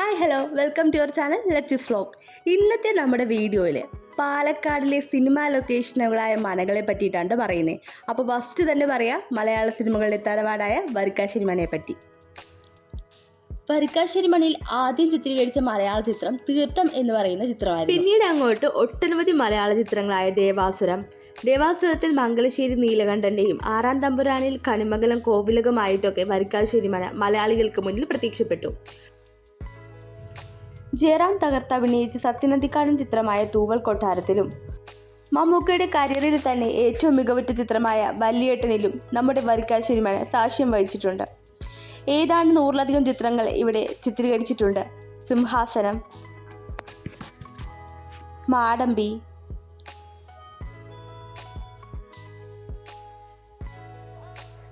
Hi hello welcome to your channel let's vlog ഇന്നത്തെ നമ്മുടെ വീഡിയോയിൽ പാലക്കാടിലെ സിനിമാ ലൊക്കേഷനുകളായ മനകളെ പറ്റിയിട്ടാണ് പറയുന്നത് അപ്പോൾ ഫസ്റ്റ് തന്നെ പറയാം മലയാള സിനിമകളുടെ തലവാടായ വരിക്കാശ്ശേരി മനയെ പറ്റി. വരിക്കാശ്ശേരി മണിയിൽ ആദ്യം ചിത്രീകരിച്ച മലയാള ചിത്രം തീർത്ഥം എന്ന് പറയുന്ന ചിത്രമായിരുന്നു. പിന്നീട് അങ്ങോട്ട് ഒട്ടനവധി മലയാള ചിത്രങ്ങളായ ദേവാസുരം. ദേവാസുരത്തിൽ മംഗലശ്ശേരി നീലകണ്ഠന്റെയും ആറാം തമ്പുരാനിൽ കണിമംഗലം കോവിലകമായിട്ടൊക്കെ വരിക്കാശ്ശേരി മന മലയാളികൾക്ക് മുന്നിൽ പ്രത്യക്ഷപ്പെട്ടു. ജയറാം തകർത്ത് അഭിനയിച്ച സത്യനന്ദിക്കാടൻ ചിത്രമായ തൂവൽ കൊട്ടാരത്തിലും. മമ്മൂക്കയുടെ കരിയറിൽ തന്നെ ഏറ്റവും മികവുറ്റ ചിത്രമായ വല്യേട്ടനിലും നമ്മുടെ വരിക്കാശ്ശേരി മന സാക്ഷ്യം വഹിച്ചിട്ടുണ്ട്. ഏതാണ്ട് നൂറിലധികം ചിത്രങ്ങൾ ഇവിടെ ചിത്രീകരിച്ചിട്ടുണ്ട്. സിംഹാസനം മാടമ്പി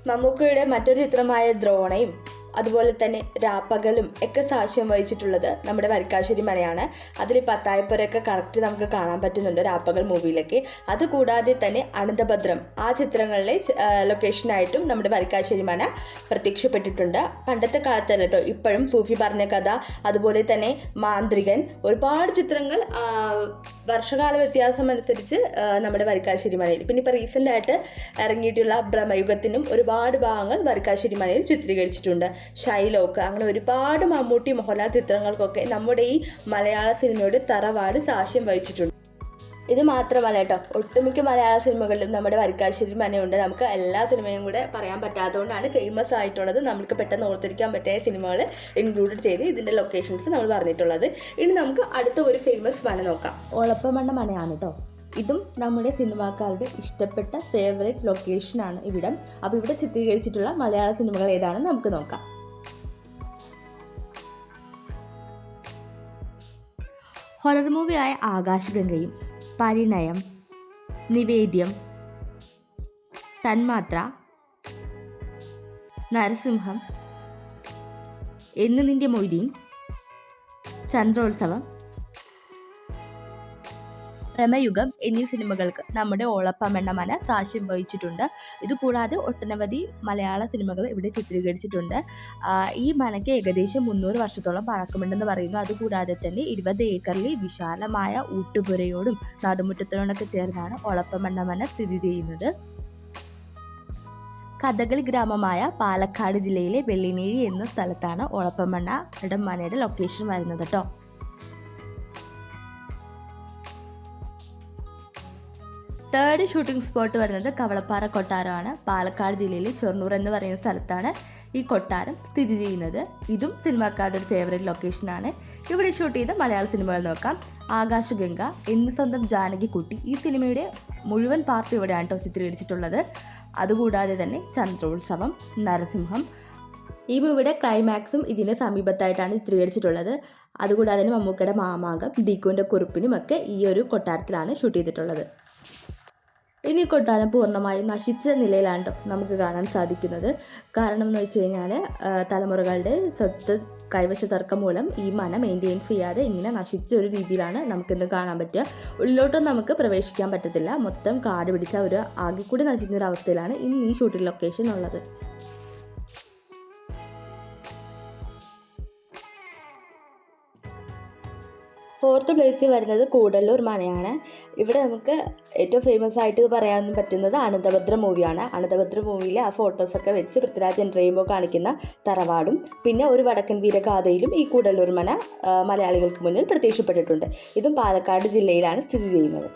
മമ്മൂക്കയുടെ മറ്റൊരു ചിത്രമായ ദ്രോണയും അതുപോലെ തന്നെ രാപ്പകലും ഒക്കെ സാക്ഷ്യം വഹിച്ചിട്ടുള്ളത് നമ്മുടെ വരിക്കാശ്ശേരി മനയാണ് അതിൽ പത്തായപ്പുരയൊക്കെ കറക്റ്റ് നമുക്ക് കാണാൻ പറ്റുന്നുണ്ട് രാപ്പകൽ മൂവിയിലൊക്കെ അതുകൂടാതെ തന്നെ അനന്തഭദ്രം ആ ചിത്രങ്ങളിലെ ലൊക്കേഷനായിട്ടും നമ്മുടെ വരിക്കാശ്ശേരി മന പ്രത്യക്ഷപ്പെട്ടിട്ടുണ്ട്. പണ്ടത്തെ കാലത്തല്ല കേട്ടോ ഇപ്പോഴും സൂഫി പറഞ്ഞ കഥ അതുപോലെ തന്നെ മാന്ത്രികൻ ഒരുപാട് ചിത്രങ്ങൾ വർഷകാല വ്യത്യാസം അനുസരിച്ച് നമ്മുടെ വരിക്കാശ്ശേരി മനയിൽ പിന്നെ ഇപ്പോൾ റീസെന്റ് ആയിട്ട് ഇറങ്ങിയിട്ടുള്ള ബ്രഹ്മയുഗത്തിനും ഒരുപാട് ഭാഗങ്ങൾ വരിക്കാശ്ശേരി മനയിൽ ചിത്രീകരിച്ചിട്ടുണ്ട്. ഷൈലോക്ക്. അങ്ങനെ ഒരുപാട് മമ്മൂട്ടി മോഹൻലാൽ ചിത്രങ്ങൾക്കൊക്കെ നമ്മുടെ ഈ മലയാള സിനിമയുടെ തറവാട് സാക്ഷ്യം വഹിച്ചിട്ടുണ്ട്. ഇത് മാത്രമല്ല കേട്ടോ ഒട്ടുമിക്ക മലയാള സിനിമകളിലും നമ്മുടെ വരിക്കാശ്ശേരി മനയുണ്ട്. നമുക്ക് എല്ലാ സിനിമയും കൂടെ പറയാൻ പറ്റാത്തതുകൊണ്ടാണ് ഫേമസ് ആയിട്ടുള്ളത്. നമുക്ക് പെട്ടെന്ന് ഓർത്തിരിക്കാൻ പറ്റിയ സിനിമകൾ ഇൻക്ലൂഡ് ചെയ്ത് ഇതിന്റെ ലൊക്കേഷൻസ് നമ്മൾ പറഞ്ഞിട്ടുള്ളത്. ഇനി നമുക്ക് അടുത്ത ഒരു ഫേമസ് മന നോക്കാം. ഒളപ്പമണ്ണ മനയാണ് കേട്ടോ. ഇതും നമ്മുടെ സിനിമാക്കാരുടെ ഇഷ്ടപ്പെട്ട ഫേവറേറ്റ് ലൊക്കേഷനാണ് ഇവിടം. അപ്പോൾ ഇവിടെ ചിത്രീകരിച്ചിട്ടുള്ള മലയാള സിനിമകൾ ഏതാണെന്ന് നമുക്ക് നോക്കാം. ഹൊറർ മൂവിയായ ആകാശഗംഗയും പരിണയം നിവേദ്യം തന്മാത്ര നരസിംഹം എന്ന് നിന്റെ മൊയ്തീൻ ചന്ദ്രോത്സവം പ്രമയുഗം എന്നീ സിനിമകൾക്ക് നമ്മുടെ ഓളപ്പമെണ്ണമന സാക്ഷ്യം വഹിച്ചിട്ടുണ്ട്. ഇതുകൂടാതെ ഒട്ടനവധി മലയാള സിനിമകൾ ഇവിടെ ചിത്രീകരിച്ചിട്ടുണ്ട്. ഈ മനയ്ക്ക് ഏകദേശം മുന്നൂറ് വർഷത്തോളം പഴക്കമുണ്ടെന്ന് പറയുന്നു. അതുകൂടാതെ തന്നെ ഇരുപത് ഏക്കറിൽ വിശാലമായ ഊട്ടുപുരയോടും നടുമുറ്റത്തിനോടൊക്കെ ചേർന്നാണ് ഒളപ്പമണ്ണമന സ്ഥിതി ചെയ്യുന്നത്. കഥകളി ഗ്രാമമായ പാലക്കാട് ജില്ലയിലെ വെള്ളിനേഴി എന്ന സ്ഥലത്താണ് ഒളപ്പമണ്ണ മനയുടെ ലൊക്കേഷൻ വരുന്നത് കേട്ടോ. തേർഡ് ഷൂട്ടിംഗ് സ്പോട്ട് വരുന്നത് കവളപ്പാറ കൊട്ടാരമാണ്. പാലക്കാട് ജില്ലയിലെ ഷൊർണൂർ എന്ന് പറയുന്ന സ്ഥലത്താണ് ഈ കൊട്ടാരം സ്ഥിതി ചെയ്യുന്നത്. ഇതും സിനിമാക്കാരുടെ ഒരു ഫേവറേറ്റ് ലൊക്കേഷനാണ് ഇവിടെ ഷൂട്ട് ചെയ്ത മലയാള സിനിമകൾ നോക്കാം. ആകാശഗംഗ എന്ന് സ്വന്തം ജാനകിക്കുട്ടി ഈ സിനിമയുടെ മുഴുവൻ പാർട്ട് ഇവിടെയാണ് കേട്ടോ ചിത്രീകരിച്ചിട്ടുള്ളത്. അതുകൂടാതെ തന്നെ ചന്ദ്രോത്സവം നരസിംഹം. ഈ മൂവിയുടെ ക്ലൈമാക്സും ഇതിന് സമീപത്തായിട്ടാണ് ചിത്രീകരിച്ചിട്ടുള്ളത്. അതുകൂടാതെ തന്നെ മമ്മൂക്കയുടെ മാമാങ്കം ഡീക്കുവിന്റെ കുറിപ്പിനും ഒക്കെ ഈ ഒരു കൊട്ടാരത്തിലാണ് ഷൂട്ട് ചെയ്തിട്ടുള്ളത്. ഇനി കൊട്ടാരം പൂർണമായും നശിച്ച നിലയിലാണ് നമുക്ക് കാണാൻ സാധിക്കുന്നത്. കാരണം എന്ന് വെച്ച് കഴിഞ്ഞാൽ തലമുറകളുടെ സ്വത്ത് കൈവശ തർക്കം മൂലം ഈ മന മെയിന്റെയിൻ ചെയ്യാതെ ഇങ്ങനെ നശിച്ച ഒരു രീതിയിലാണ് നമുക്കിന്ന് കാണാൻ പറ്റുക. ഉള്ളിലോട്ടും നമുക്ക് പ്രവേശിക്കാൻ പറ്റത്തില്ല. മൊത്തം കാട് പിടിച്ച ഒരു ആകെക്കൂടി നശിക്കുന്ന ഒരു അവസ്ഥയിലാണ് ഇന്ന് ഈ ഷൂട്ടിംഗ് ലൊക്കേഷൻ ഉള്ളത്. ഫോർത്ത് പ്ലേസിൽ വരുന്നത് കൂടല്ലൂർ മനയാണ് ഇവിടെ നമുക്ക് ഏറ്റവും ഫേമസ് ആയിട്ട് പറയാൻ പറ്റുന്നത് അനന്തഭദ്ര മൂവിയാണ് അനന്തഭദ്ര മൂവിയിലെ ആ ഫോട്ടോസൊക്കെ വെച്ച് പൃഥ്വിരാജ് റെയിൻബോ കാണിക്കുന്ന തറവാടും. പിന്നെ ഒരു വടക്കൻ വീരഗാഥയിലും ഈ കൂടല്ലൂർ മന മലയാളികൾക്ക് മുന്നിൽ പ്രത്യക്ഷപ്പെട്ടിട്ടുണ്ട്. ഇതും പാലക്കാട് ജില്ലയിലാണ് സ്ഥിതി ചെയ്യുന്നത്.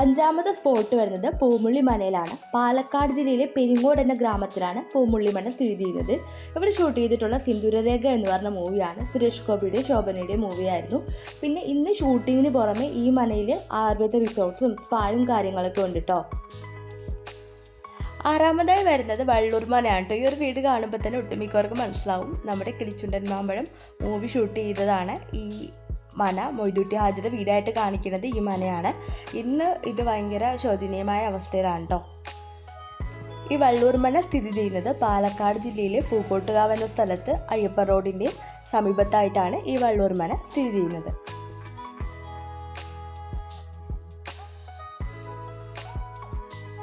അഞ്ചാമത്തെ സ്പോട്ട് വരുന്നത് പൂമുള്ളിമലയിലാണ് പാലക്കാട് ജില്ലയിലെ പെരിങ്ങോട് എന്ന ഗ്രാമത്തിലാണ് പൂമുള്ളിമല സ്ഥിതി ചെയ്യുന്നത്. ഇവിടെ ഷൂട്ട് ചെയ്തിട്ടുള്ള സിന്ദൂരരേഖ എന്ന് പറഞ്ഞ മൂവിയാണ് സുരേഷ് ഗോപിയുടെ ശോഭനയുടെ മൂവിയായിരുന്നു പിന്നെ ഇന്ന് ഷൂട്ടിങ്ങിന് പുറമെ ഈ മനയിൽ ആയുർവേദ റിസോർട്ട്സും സ്പായും കാര്യങ്ങളൊക്കെ ഉണ്ട് കേട്ടോ ആറാമതായി വരുന്നത് വള്ളൂർ മനയാണ് കേട്ടോ ഈ ഒരു വീട് കാണുമ്പോൾ തന്നെ ഒട്ടുമിക്കവർക്ക് മനസ്സിലാവും. നമ്മുടെ കിളിച്ചുണ്ടൻ മാമ്പഴം മൂവി ഷൂട്ട് ചെയ്തതാണ്. ഈ മന മൊയ്തുട്ടി ഹാജിയുടെ വീടായിട്ട് കാണിക്കുന്നത് ഈ മനയാണ്. ഇന്ന് ഇത് ഭയങ്കര ശോചനീയമായ അവസ്ഥയിലാണ് കേട്ടോ ഈ വള്ളൂർ മന സ്ഥിതി ചെയ്യുന്നത് പാലക്കാട് ജില്ലയിലെ പൂക്കോട്ടുകാവ് എന്ന സ്ഥലത്ത് അയ്യപ്പ റോഡിന്റെ സമീപത്തായിട്ടാണ് ഈ വള്ളൂർ മന സ്ഥിതി ചെയ്യുന്നത്.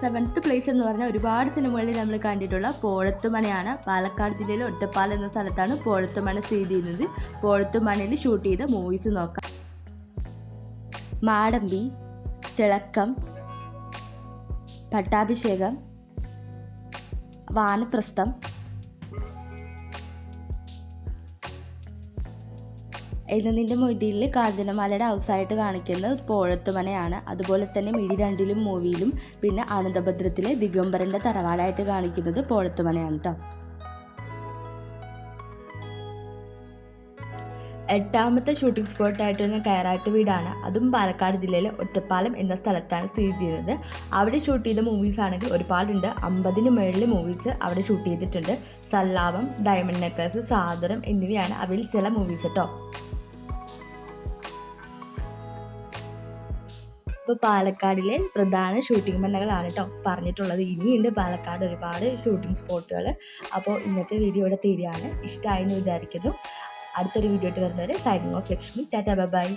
സെവൻത്ത് പ്ലേസ് എന്ന് പറഞ്ഞാൽ ഒരുപാട് സിനിമകളിൽ നമ്മൾ കണ്ടിട്ടുള്ള പോഴത്തുമനയാണ് പാലക്കാട് ജില്ലയിലെ ഒറ്റപ്പാൽ എന്ന സ്ഥലത്താണ് പോഴത്തുമന സ്ഥിതി ചെയ്യുന്നത്. പോഴത്തുമനയിൽ ഷൂട്ട് ചെയ്ത മൂവീസ് നോക്കാം. മാടമ്പി തിളക്കം പട്ടാഭിഷേകം വാനപ്രസ്ഥം എഴുന്നതിന്റെ മൊയ്തിയിൽ കാഞ്ചനമാലയുടെ ഹൗസായിട്ട് കാണിക്കുന്നത് പോഴത്തുമനയാണ്. അതുപോലെ തന്നെ മിഴി രണ്ടിലും മൂവിയിലും പിന്നെ ആനന്ദഭദ്രത്തിലെ ദിഗംബരന്റെ തറവാടായിട്ട് കാണിക്കുന്നത് പോഴത്തുമനയാണ് കേട്ടോ എട്ടാമത്തെ ഷൂട്ടിംഗ് സ്പോട്ടായിട്ട് വന്ന കയറാട്ട് വീടാണ്. അതും പാലക്കാട് ജില്ലയിലെ ഒറ്റപ്പാലം എന്ന സ്ഥലത്താണ് സ്ഥിതി ചെയ്യുന്നത്. അവിടെ ഷൂട്ട് ചെയ്ത മൂവീസ് ആണെങ്കിൽ ഒരുപാടുണ്ട്. അമ്പതിന് മുകളിൽ മൂവീസ് അവിടെ ഷൂട്ട് ചെയ്തിട്ടുണ്ട്. സല്ലാപം ഡയമണ്ട് നെക്ലസ് സാദരം എന്നിവയാണ് അവയിൽ ചില മൂവീസ് കേട്ടോ ഇപ്പോൾ പാലക്കാടിലെ പ്രധാന ഷൂട്ടിംഗ് മന്നകളാണ് കേട്ടോ പറഞ്ഞിട്ടുള്ളത്. ഇനിയുണ്ട് പാലക്കാട് ഒരുപാട് ഷൂട്ടിംഗ് സ്പോട്ടുകൾ അപ്പോൾ ഇന്നത്തെ വീഡിയോ ഇവിടെ തീരുകയാണ്. ഇഷ്ടമായി എന്ന് വിചാരിക്കുന്നു. അടുത്തൊരു വീഡിയോ ആയിട്ട് വരുന്നവരെ signing off Lakshmi. Tata bye.